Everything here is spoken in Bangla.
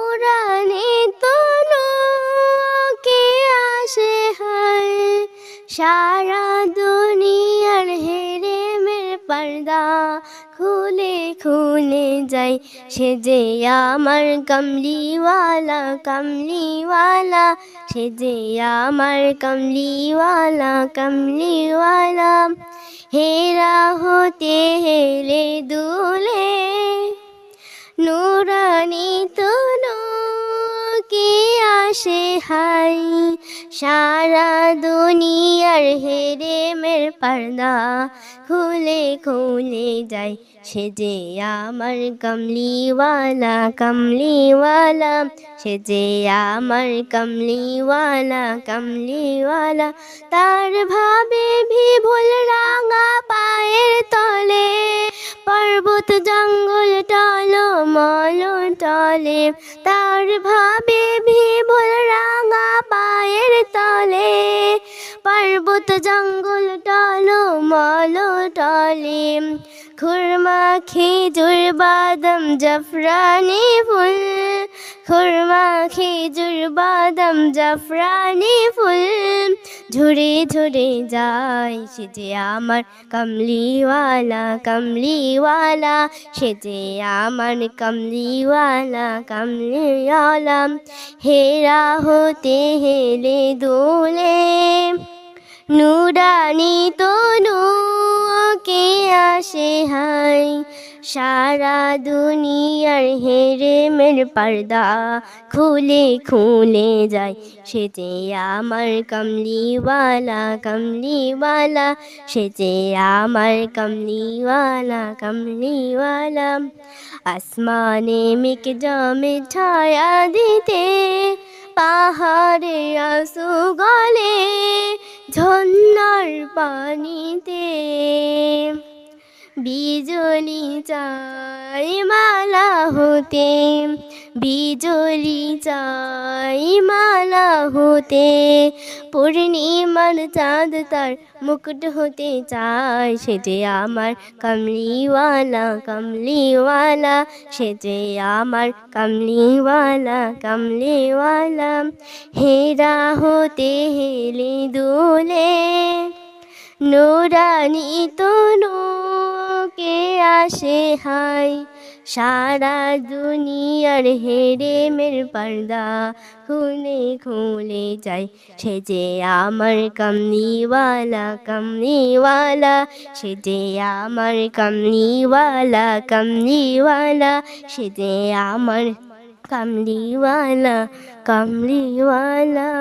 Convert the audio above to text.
কোরআনে তো কে আসে হয়। সারা দুনিয়ার হেরে মের পর্দা খুলে খুলে যাই সে যে আমার কমলিওয়ালা কমলিওয়ালা। সে যে আমার কমলিওয়ালা কমলিওয়ালা। হেরা হতে হেলে দুলে সারা দুনিয়ার হেরে মের পর্দা খুলে খুলে যায়। সে যে আমার কমলিওয়ালা কমলিওয়ালা। সে যে আমার কমলিওয়ালা কমলিওয়ালা। তার ভাবে ভি ভুল রাঙা পায়ের তলে, পর্বত টলে তার ভাবে ভীমল রাঙা পায়ের তলে, পর্বত জঙ্গল টল মল টলে, খুরমা খেজুর, বাদম, জাফরানি ফুল খুরমা, খেজুর, বাদাম, জাফরানি ফুল। ঝুড়ে ঝুড়ে যায়, সে যে আমার কমলিওয়ালা কমলিওয়ালা। সে যে আমার কমলিওয়ালা কমলিওয়ালা। হেরা হতে হেলে দোলে, নুরানি আসে হাই। সারা দুনিয়ার হেরে মের পর্দা খুলে খুলে যায়। সে যে আমার কমলিওয়ালা কমলিওয়ালা। সে যে আমার কমলিওয়ালা কমলিওয়ালা। আসমানে মেঘ জমে ছায়া দিতে, পাহাড়ে আসু গলে ঝর্ণার পানিতে। বিজলি চাই মালা হতে, বিজলি চাই মালা হতে, পূর্ণিমার চাঁদ তার মুকুট হতে চায়। সে যে আমার কমলিওয়ালা কমলিওয়ালা, সে যে আমার কমলিওয়ালা কমলিওয়ালা। হেরা হতে হেলে দোলে নুরানি তনু কে আসে হাই সারা দুনিয়ার হেরে মের পর্দা খুলে খুলে যায়। সে যে আমার কমলিওয়ালা কমলিওয়ালা। সে যে আমার কমলিওয়ালা কমলিওয়ালা। সে যে আমার কমলিওয়ালা কমলিওয়ালা।